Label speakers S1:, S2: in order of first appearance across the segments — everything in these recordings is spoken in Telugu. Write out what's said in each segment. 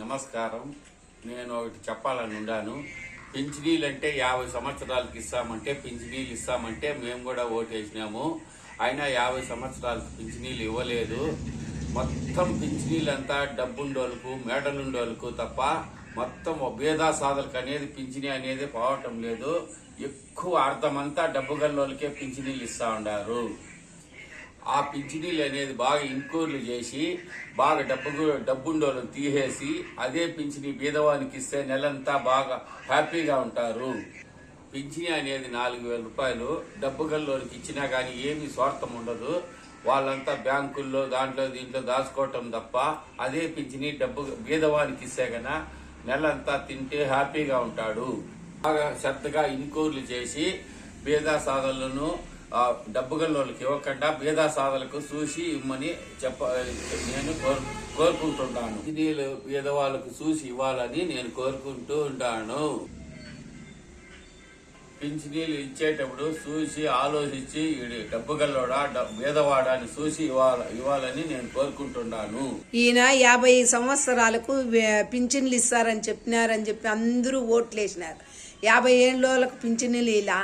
S1: నమస్కారం. నేను ఒకటి చెప్పాలని ఉన్నాను పింఛనీలు అంటే యాభై సంవత్సరాలకి ఇస్తామంటే పింఛనీలు ఇస్తామంటే మేము కూడా ఓటేసినాము. అయినా యాభై సంవత్సరాలకు పింఛనీలు ఇవ్వలేదు. మొత్తం పింఛనీలంతా డబ్బుండోళ్ళకు మేడలుండోళ్ళకు తప్ప మొత్తం భేదా సాధలకు అనేది పింఛనీ అనేది పోవటం లేదు. ఎక్కువ అర్థమంతా డబ్బు గల్లోళ్ళకే పింఛనీలు ఇస్తా ఉండారు. ఆ పింఛనీలు అనేది బాగా ఇంక్వైర్లు చేసి బాగా డబ్బు డబ్బుండోళ్ళని తీసేసి అదే పింఛని బీదవానికి ఇస్తే నెలంతా బాగా హ్యాపీగా ఉంటారు. పింఛని అనేది నాలుగు వేల రూపాయలు డబ్బు గల్లోనికి ఇచ్చినా కానీ ఏమీ స్వార్థం ఉండదు. వాళ్ళంతా బ్యాంకుల్లో దాంట్లో దీంట్లో దాచుకోవటం తప్ప అదే పింఛని డబ్బు బీదవానికి ఇస్తే కన్నా నెలంతా తింటే హ్యాపీగా ఉంటాడు. బాగా శ్రద్ధగా ఇంక్వైర్లు చేసి పేద సాధనలను డబ్బు గల్లోళ్ళకి ఇవ్వకుండా బీదా సాధలకు చూసి ఇమ్మని చెప్ప నేను కోరు కోరుకుంటున్నాను. నీళ్ళు బీదవాళ్ళకు చూసి ఇవ్వాలని నేను కోరుకుంటూ ఉంటాను. పింఛనీలు ఇచ్చేటప్పుడు చూసి ఆలోచించి డబ్బు గల్లోడా డబ్బు బీదవాడా అని చూసి ఇవ్వాలని నేను కోరుకుంటున్నాను.
S2: ఈయన యాభై సంవత్సరాలకు పింఛన్లు ఇస్తారని చెప్పినారని చెప్పి అందరూ ఓట్లు వేసినారు యాభై ఏళ్ళకి పింఛన్లు ఇలా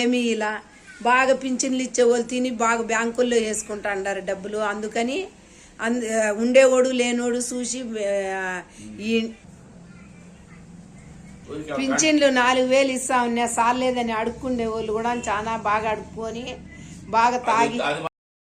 S2: ఏమీ ఇలా బాగా పింఛన్లు ఇచ్చే వాళ్ళు తిని బాగా బ్యాంకుల్లో వేసుకుంటాండారు డబ్బులు. అందుకని అంద ఉండేవాడు లేనోడు చూసి ఈ పింఛన్లు నాలుగు వేలు ఇస్తా ఉన్నా సాలేదని అడుక్కుండే వాళ్ళు కూడా చాలా బాగా అడుక్కొని బాగా తాగి